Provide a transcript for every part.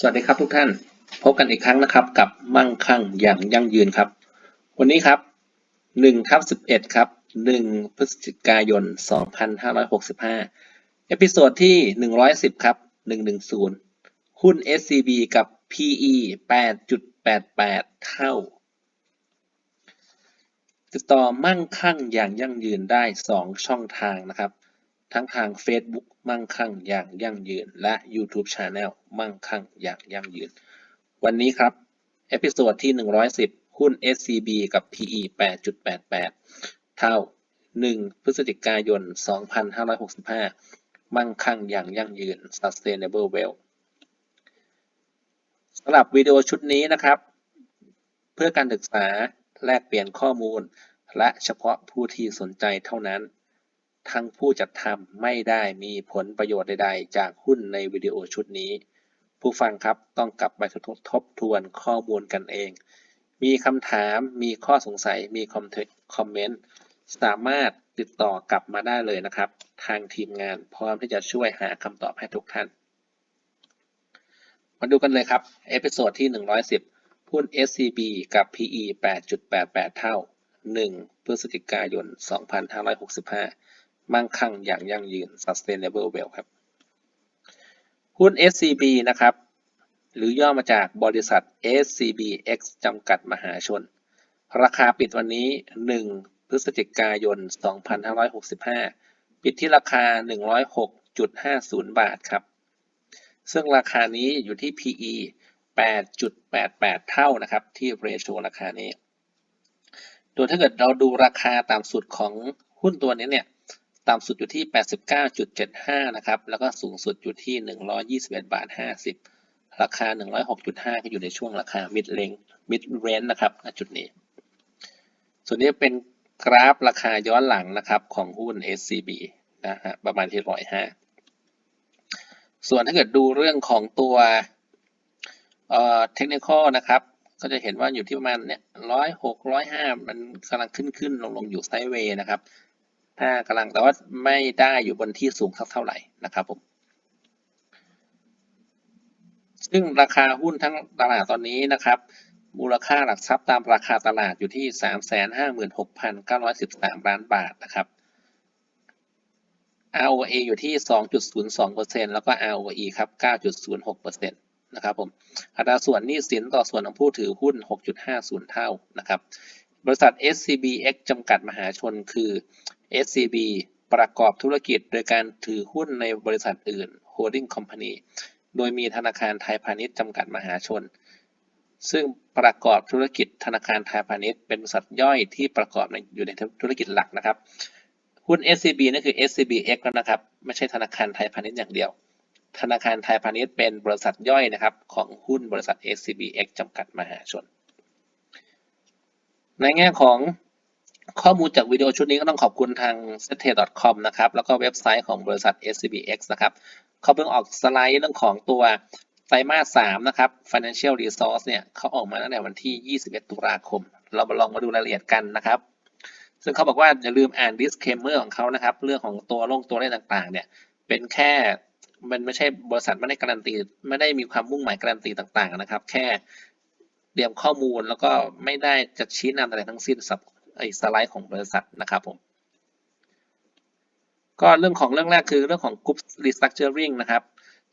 สวัสดีครับทุกท่านพบกันอีกครั้งนะครับกับมั่งคั่งอย่างยั่งยืนครับ วันนี้ครับ1ทับ11ครับ1พฤศจิกายน 2565 เอพิโซดที่ 110 ครับ 110 หุ้น SCB กับ PE 8.88 เท่า ติดต่อมั่งคั่งอย่างยั่งยืนได้ 2 ช่องทางนะครับ ทั้งทาง Facebook มั่งคั่งอย่างยั่งยืน และ YouTube Channel มั่งคั่งอย่างยั่งยืน วันนี้ครับ เอพิโซดที่ 110 หุ้น SCB กับ PE 8.88 เท่า 1 พฤศจิกายน 2565 มั่งคั่งอย่างยั่งยืน Sustainable Wealth สำหรับวิดีโอชุดนี้นะครับ เพื่อการศึกษาแลกเปลี่ยนข้อมูล และเฉพาะผู้ที่สนใจเท่านั้น ทั้งผู้จัดทำไม่ได้มีผลประโยชน์ใดๆ จากหุ้นในวิดีโอชุดนี้ ผู้ฟังครับต้องกลับไปทบทวนข้อมูลกันเอง มีคำถามมีข้อสงสัยมีคอมเมนต์สามารถติดต่อกลับมาได้เลยนะครับ ทางทีมงานพร้อมที่จะช่วยหาคำตอบให้ทุกท่าน มาดูกันเลยครับ เอพิโซดที่ 110 หุ้น SCB กับ PE 8.88 เท่า 1 พฤศจิกายน 2565 มั่งคั่งอย่างยั่งยืน Sustainable Wealth ครับ หุ้น SCB นะครับ หรือย่อมาจากบริษัท SCBX จำกัดมหาชน ราคาปิดวันนี้ 1 พฤศจิกายน 2565 ปิดที่ราคา 106.50 บาทครับ ซึ่งราคานี้อยู่ที่ PE 8.88 เท่านะครับ ที่เรโชราคานี้ โดยถ้าเกิดเราดูราคาตามสุดของหุ้นตัวนี้เนี่ย ต่ำสุดอยู่ที่ 89.75 นะครับ แล้วก็สูงสุดอยู่ที่ 121 บาท 50 ราคา 106.5 ก็อยู่ในช่วงราคา mid range mid range นะครับณจุดนี้ ส่วนนี้เป็นกราฟราคาย้อนหลังนะครับของหุ้น SCB นะฮะประมาณที่ 105 ส่วนถ้าเกิดดูเรื่องของตัวเอ่อเทคนิคนะครับ ก็จะเห็นว่าอยู่ที่ประมาณเนี่ยร้อยหกร้อยห้ามันกำลังขึ้นขึ้นลงลงอยู่ไซด์เวย์นะครับ ถ้ากำลังแต่ว่าไม่ได้อยู่บนที่สูงสักเท่าไหร่นะครับผมซึ่งราคาหุ้นทั้งตลาดตอนนี้นะครับ มูลค่าหลักทรัพย์ตามราคาตลาดอยู่ที่ 356,913 ล้านบาทนะครับ ROA อยู่ที่ 2.02%แล้วก็ ROE ครับ 9.06%นะครับผม อัตราส่วนหนี้สินต่อส่วนของผู้ถือหุ้น 6.50 เท่านะครับ บริษัท SCBX จำกัดมหาชนคือ SCB ประกอบธุรกิจโดยการถือหุ้นในบริษัทอื่น Holding Company โดยมีธนาคารไทยพาณิชย์จำกัดมหาชน ซึ่งประกอบธุรกิจธนาคารไทยพาณิชย์เป็นบริษัทย่อยที่ประกอบในอยู่ในธุรกิจหลักนะครับ หุ้น SCB นั่นคือ SCBX แล้วนะครับ ไม่ใช่ธนาคารไทยพาณิชย์อย่างเดียว ธนาคารไทยพาณิชย์เป็นบริษัทย่อยนะครับของหุ้นบริษัท SCBX จำกัดมหาชน ในแง่ของ ข้อมูลจากวิดีโอชุดนี้ก็ต้องขอบคุณทาง s e t c o m นะครับ แล้วก็เว็บไซต์ของบริษัท SCBX นะครับเขาเพิ่งออกสไลด์เรื่องของตัวไตรมาส3นะครับ Financial Resource เนี่ยเขาออกมาตั้งแต่วันที่ 21 ตุลาคม เรามาลองมาดูรายละเอียดกันนะครับ ซึ่งเขาบอกว่าอย่าลืมอ่าน disclaimer ของเขานะครับ เรื่องของตัวลงตัวเลขต่างๆ เนี่ย เป็นแค่มันไม่ใช่บริษัทไม่ได้การันตี ไม่ได้มีความมุ่งหมายการันตีต่างๆ นะครับ แค่เตรียมข้อมูลแล้วก็ไม่ได้จะชี้นำอะไรทั้งสิ้นสับ ไอ้สไลด์ของบริษัทนะครับผมก็เรื่องของเรื่องแรกคือเรื่องของ Group Restructuring นะครับ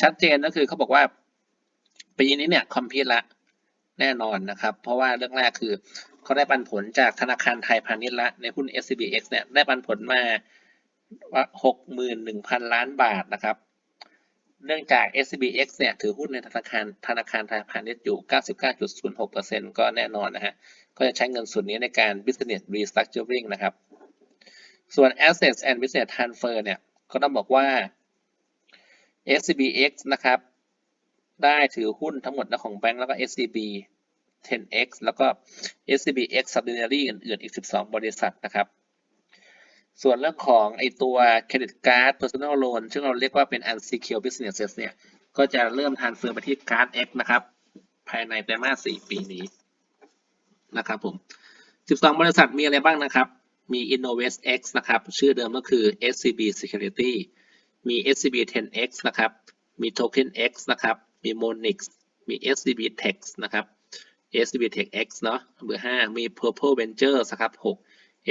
ชัดเจนก็คือเขาบอกว่าปีนี้เนี่ยคอมพิวละแน่นอนนะครับ เพราะว่าเรื่องแรกคือเขาได้ปันผลจากธนาคารไทยพาณิชย์ละในหุ้น SCBX เนี่ยได้ปันผลมาหกหมื่นหนึ่งพันล้านบาทนะครับ เนื่องจาก S B X เนี่ยถือหุ้นในธนาคารธนาคารไทยพาณิชย์อยู่ 99.06%ก็แน่นอนนะฮะ ก็จะใช้เงินส่วนนี้ในการ business restructuring นะครับ ส่วน assets and business transfer เนี่ย ก็ต้องบอกว่า S B X นะครับ ได้ถือหุ้นทั้งหมดของแบงก์แล้วก็ SCB 10x แล้วก็ SCBX subsidiary อื่นๆ อีก 12 บริษัทนะครับ ส่วนเรื่องของไอตัว credit card personal loan ซึ่งเราเรียกว่าเป็น unsecured businesses เนี่ย ก็จะเริ่ม transfer ไปที่ card X นะครับ ภายในไตรมาส 4 ปีนี้นะครับผม 12 บริษัทมีอะไรบ้างนะครับ มี Innovest X นะครับ ชื่อเดิมก็คือ SCB Security มี SCB 10X นะครับ มี Token X นะครับ มี Monix มี SCB Tech นะครับ SCB Tech X เนาะเบอร์ 5 มี Purple Ventures นะครับ 6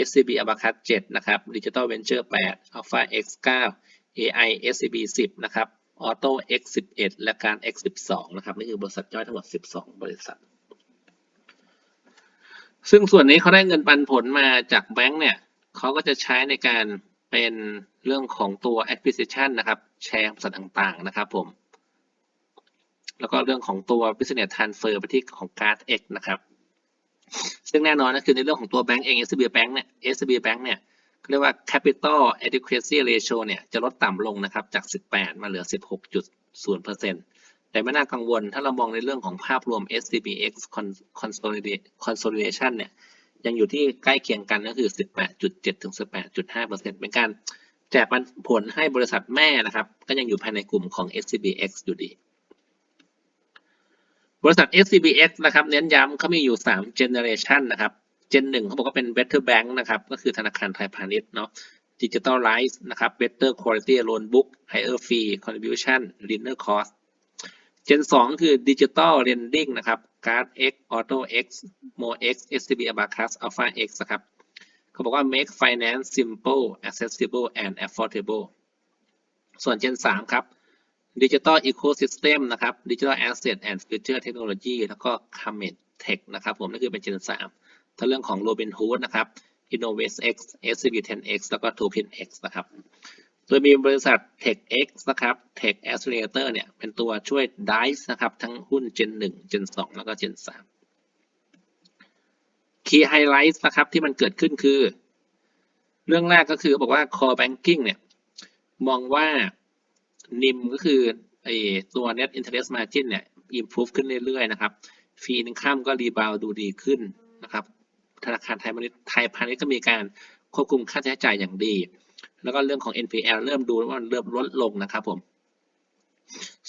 SCB Abacus 7 นะครับ Digital Venture 8 Alpha X 9 AI SCB 10 นะครับ Auto X 11 และการ X 12 นะครับ นี่คือบริษัทย่อยทั้งหมด 12 บริษัท ซึ่งส่วนนี้เขาได้เงินปันผลมาจากแบงก์เนี่ยเขาก็จะใช้ในการเป็นเรื่องของตัว acquisition นะครับ แชร์บริษัทต่างๆ นะครับผม แล้วก็เรื่องของตัว business transfer ไปที่ของ Card X นะครับ ซึ่งแน่นอนก็คือในเรื่องของตัวแบงก์เอง SB Bank เนี่ย SB Bank เนี่ยเรียกว่า capital adequacy ratio เนี่ยจะลดต่ำลงนะครับจาก 18 มาเหลือ 16.0%แต่ไม่น่ากังวลถ้าเรามองในเรื่องของภาพรวม SCBX Consolidation เนี่ยยังอยู่ที่ใกล้เคียงกันก็คือ 18.7 ถึง 18.5%เป็นการแจกผลให้บริษัทแม่นะครับ ก็ยังอยู่ภายในกลุ่มของ SCBX อยู่ดี บริษัท SCBX นะครับเน้นย้ำเขามีอยู่ 3 generation นะครับ Gen 1เขาบอกว่าเป็น Better Bank นะครับ ก็คือธนาคารไทยพาณิชย์เนาะ Digitalize นะครับ Better Quality Loan Book Higher Fee Contribution Leaner Cost Gen 2 คือ Digital Lending นะครับ Card X Auto X Mo X SCB Abacus Alpha X นะครับเขาบอกว่า make finance simple accessible and affordable ส่วน Gen 3 ครับ Digital Ecosystem นะครับ Digital Asset and Future Technology แล้วก็ Climate Tech นะครับผมนั่นคือเป็น Gen 3ถ้าเรื่องของ Robinhood นะครับ Innovate X SCB 10X แล้วก็ Token X นะครับโดยมีบริษัท TechX นะครับ Tech Accelerator เนี่ย เป็นตัวช่วย DICE นะครับ ทั้งหุ้น Gen 1 Gen 2 แล้วก็ Gen 3 Key Highlights นะครับ ที่มันเกิดขึ้นคือ เรื่องแรกก็คือบอกว่า Core Banking เนี่ย มองว่า NIM ก็คือไอตัว Net Interest Margin เนี่ย improve ขึ้นเรื่อยๆนะครับ Fee Income ก็ rebound ดูดีขึ้นนะครับ ธนาคารไทยพาณิชย์ไทยพาณิชย์ก็มีการควบคุมค่าใช้จ่ายอย่างดี แล้วก็เรื่องของ NPL เริ่มดูว่ามันเริ่มลดลงนะครับผม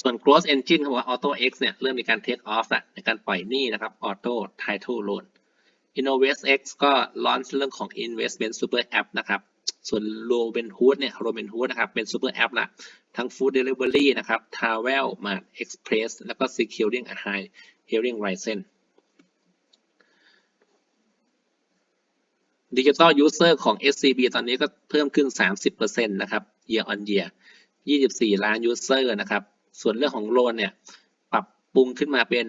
ส่วน growth engine เขาบอกว่า Auto X เนี่ยเริ่มมีการ take off ละในการปล่อยหนี้นะครับ Auto Title Loan Innovate X ก็ launch เรื่องของ Investment Super App นะครับ ส่วน Robinhood เนี่ย Robinhood นะครับ เป็น Super App ละ ทั้ง Food Delivery นะครับ Travel Mart Express แล้วก็ Securing and High Hearing License Digital User ของ SCB ตอนนี้ก็เพิ่มขึ้น 30%นะครับ year on year 24 ล้าน user นะครับ ส่วนเรื่องของโลนเนี่ย ปรับปรุงขึ้นมาเป็น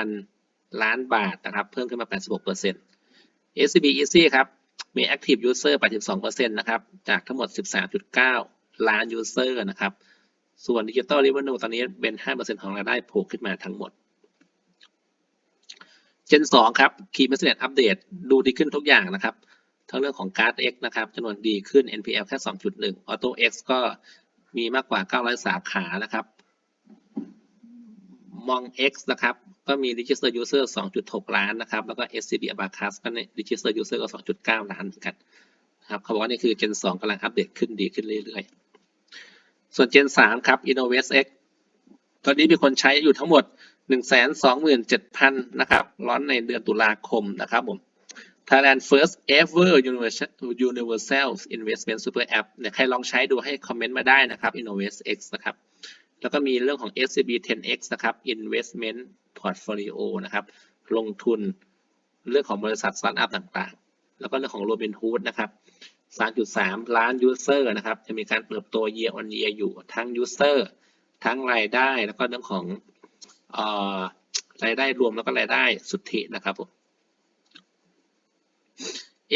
57,000 ล้านบาทนะครับ เพิ่มขึ้นมา 86% SCB Easy ครับมี active user 82%นะครับ จากทั้งหมด 13.9 ล้าน user นะครับ ส่วน Digital Revenue ตอนนี้เป็น 5%ของรายได้โผล่ขึ้นมาทั้งหมด Gen 2 ครับ Key Business Update ดูดีขึ้นทุกอย่างนะครับ ทั้งเรื่องของ Card X นะครับจำนวนดีขึ้น NPL แค่ 2.1 Auto X ก็มีมากกว่า 900 สาขานะครับ Mon X นะครับ ก็มี Register User 2.6 ล้านนะครับ แล้วก็ SCB Abacus ก็ใน Register User ก็ 2.9 ล้านเหมือนกันนะครับเขาบอกว่านี่คือ Gen 2กำลังอัปเดตขึ้นดีขึ้นเรื่อยๆ ส่วน Gen 3 ครับ Innovate X ตอนนี้มีคนใช้อยู่ทั้งหมด 127,000 นะครับ ร้อนในเดือนตุลาคมนะครับผม Thailand first ever universal Investment super app เนี่ยใครลองใช้ดูให้คอมเมนต์มาได้นะครับ Innovate X นะครับ แล้วก็มีเรื่องของ SCB 10X นะครับ investment portfolio นะครับ ลงทุนเรื่องของบริษัทสตาร์ทอัพต่างๆ แล้วก็เรื่องของ Robinhood นะครับ 3.3 ล้าน user นะครับ จะมีการเติบโต year on year อยู่ทั้ง user ทั้งรายได้แล้วก็เรื่องของอ่อรายได้รวมแล้วก็รายได้สุทธินะครับผม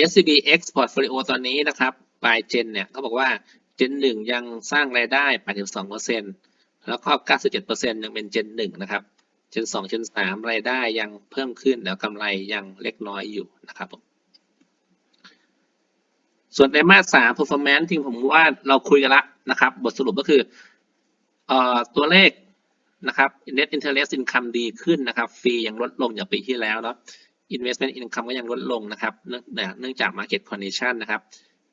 SCB X Portfolio ตอนนี้นะครับปลายเจนเนี่ยเขาบอกว่าเจนหนึ่งยังสร้างรายได้ 82%แล้วก็ 97%ยังเป็นเจนหนึ่งนะครับ เจนสองเจนสามรายได้ยังเพิ่มขึ้นแล้วกำไรยังเล็กน้อยอยู่นะครับผม ส่วนไตรมาสสาม performance ที่ผมว่าเราคุยกันละนะครับ บทสรุปก็คือเอ่อตัวเลขนะครับ net interest income ดีขึ้นนะครับฟรียังลดลงจากปีที่แล้วเนาะ investment income ก็ยังลดลงนะครับเนื่องจาก market condition นะครับ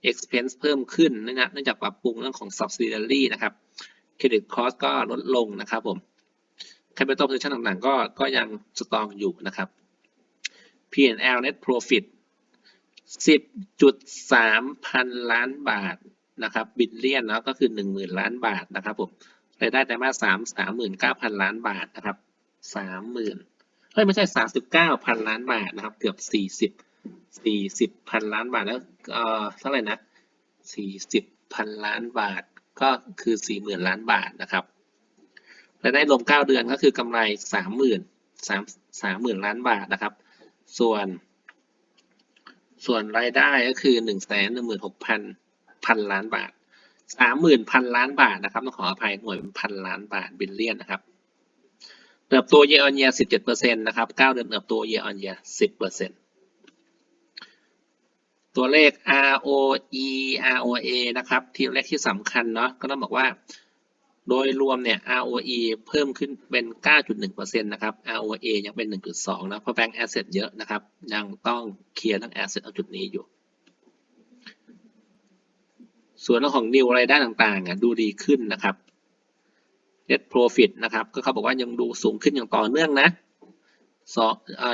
expense เพิ่มขึ้นเนื่องจากเนื่องจากปรับปรุงเรื่องของ subsidiary นะครับ credit cost ก็ลดลงนะครับผม capital position ต่างๆ ก็ก็ยังสตรองอยู่นะครับ P&L net profit 10.3 พันล้านบาทนะครับบิลเลียนเนาะก็คือ 10,000 ล้านบาทนะครับผมรายได้ไตรมาสสามสามหมื่นเก้าพันล้านบาทนะครับสามหมื่นเฮ้ยไม่ใช่สามสิบเก้าพันล้านบาทนะครับ เกือบสี่สิบสี่สิบพันล้านบาทแล้วเอ่อเท่าไหร่นะสี่สิบพันล้านบาทก็คือสี่หมื่นล้านบาทนะครับรายได้รวมเก้าเดือนก็คือกำไรสามหมื่นสามสามหมื่นล้านบาทนะครับ ส่วน ส่วนรายได้ก็คือหนึ่งแสนหนึ่งหมื่นหกพันพันล้านบาทสามหมื่นพันล้านบาทนะครับต้องขออภัยหน่วยเป็นพันล้านบาทบิลเลียนนะครับเติบโต year on year 17%นะครับ9เดือนเติบโต year on year 10%ตัวเลข ROE ROA นะครับ ที่เลขที่สำคัญเนาะก็ต้องบอกว่า โดยรวมเนี่ย ROE เพิ่มขึ้นเป็น 9.1%นะครับ ROA ยังเป็น 1.2 นะเพราะแบงก์ asset เยอะนะครับ ยังต้องเคลียร์ทั้ง asset เอาจุดนี้อยู่ ส่วนเรื่องของ new รายได้ต่างๆดูดีขึ้นนะครับ net profit นะครับ ก็เขาบอกว่ายังดูสูงขึ้นอย่างต่อเนื่องนะสอง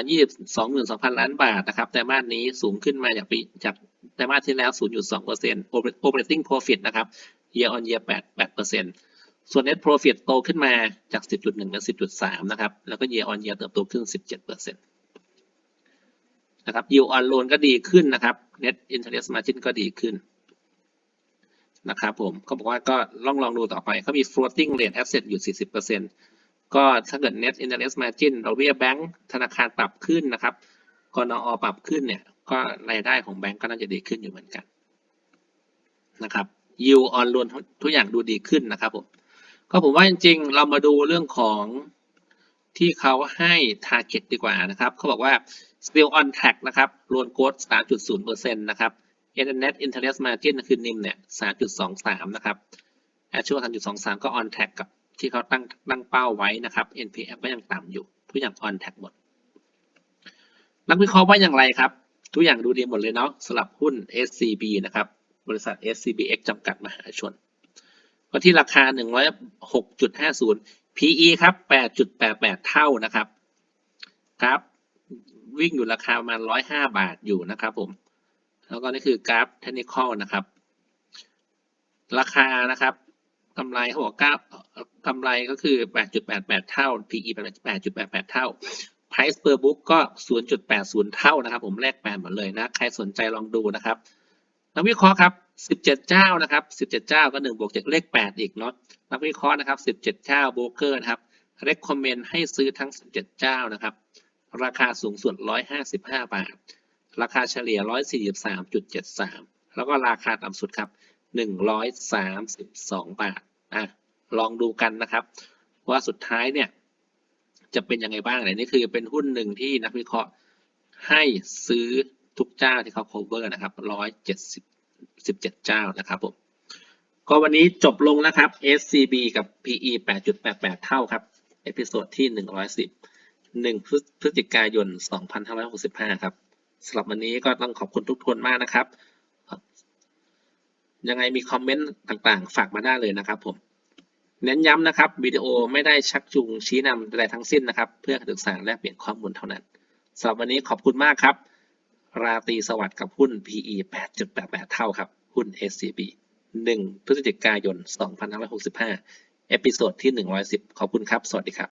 ยี่สองหมื่นสองพันล้านบาทนะครับไตรมาสนี้สูงขึ้นมาจากปีจากไตรมาสที่แล้ว 0.2เปอร์เซ็นต์ operating profit นะครับ year on year 8 8เปอร์เซ็นต์ ส่วน net profit โตขึ้นมาจาก 10.1เป็น10.3 นะครับ แล้วก็ year on year เติบโตขึ้น 17เปอร์เซ็นต์นะครับ yield on loan ก็ดีขึ้นนะครับ net interest margin ก็ดีขึ้นนะครับผมเขาบอกว่าก็ลองลองดูต่อไปเขามี floating rate asset อยู่ 40%ก็ถ้าเกิด net interest margin ดอกเบี้ยแบงก์ธนาคารปรับขึ้นนะครับกนอปรับขึ้นเนี่ย ก็รายได้ของแบงก์ก็น่าจะดีขึ้นอยู่เหมือนกันนะครับ yield on loan ทุกทุกอย่างดูดีขึ้นนะครับผม ก็ผมว่าจริงๆ เรามาดูเรื่องของที่เขาให้ target ดีกว่านะครับ เขาบอกว่า still on track นะครับ loan growth 3.0%นะครับ net interest margin คือนิมเนี่ย 3.23 นะครับ actual 3.23 ก็ on track กับที่เขาตั้งตั้งเป้าไว้นะครับ NPF ก็ยังต่ำอยู่ ทุกอย่าง on track หมด นักวิเคราะห์ว่าอย่างไรครับ ทุกอย่างดูดีหมดเลยเนาะสำหรับหุ้น SCB นะครับ บริษัท SCBX จำกัดมหาชน ก็ที่ราคา 106.50 PE ครับ 8.88 เท่านะครับครับวิ่งอยู่ราคาประมาณ 105 บาทอยู่นะครับผม แล้วก็นี่คือกราฟเทคนิคอลนะครับ ราคานะครับกำไรเขาบอก9กำไรก็คือ 8.88 เท่า PE 8.88 เท่า Price per book ก็ 0.80 เท่านะครับ ผมแลกแปลหมดเลยนะ ใครสนใจลองดูนะครับนักวิเคราะห์ครับ 17 เจ้านะครับ 17 เจ้าก็1บวกจากเลข 8 อีกเนาะนักวิเคราะห์นะครับ 17 เจ้าโบรกเกอร์นะครับ recommend ให้ซื้อทั้ง 17 เจ้านะครับ ราคาสูงสุด 155 บาท ราคาเฉลี่ย 143.73 แล้วก็ราคาต่ำสุดครับ 132 บาทอะลองดูกันนะครับ ว่าสุดท้ายเนี่ยจะเป็นยังไงบ้างเนี่ยนี่คือเป็นหุ้นหนึ่งที่นักวิเคราะห์ให้ซื้อทุกเจ้าที่เขา cover นะครับ170 17 เจ้านะครับผมก็วันนี้จบลงนะครับ SCB กับ PE 8.88 เท่าครับ เอพิโซดที่ 110 1 พฤศจิกายน 2565 ครับสำหรับวันนี้ก็ต้องขอบคุณทุกคนมากนะครับ ยังไงมีคอมเมนต์ต่างๆ ฝากมาได้เลยนะครับผม เน้นย้ำนะครับวิดีโอไม่ได้ชักจูงชี้นำใดทั้งสิ้นนะครับ เพื่อการศึกษาและเปลี่ยนข้อมูลเท่านั้นสำหรับวันนี้ขอบคุณมากครับ ราตรีสวัสดิ์กับหุ้น PE 8.88 เท่าครับ หุ้น SCB 1 พฤศจิกายน 2565 เอพิโซดที่ 110 ขอบคุณครับ สวัสดีครับ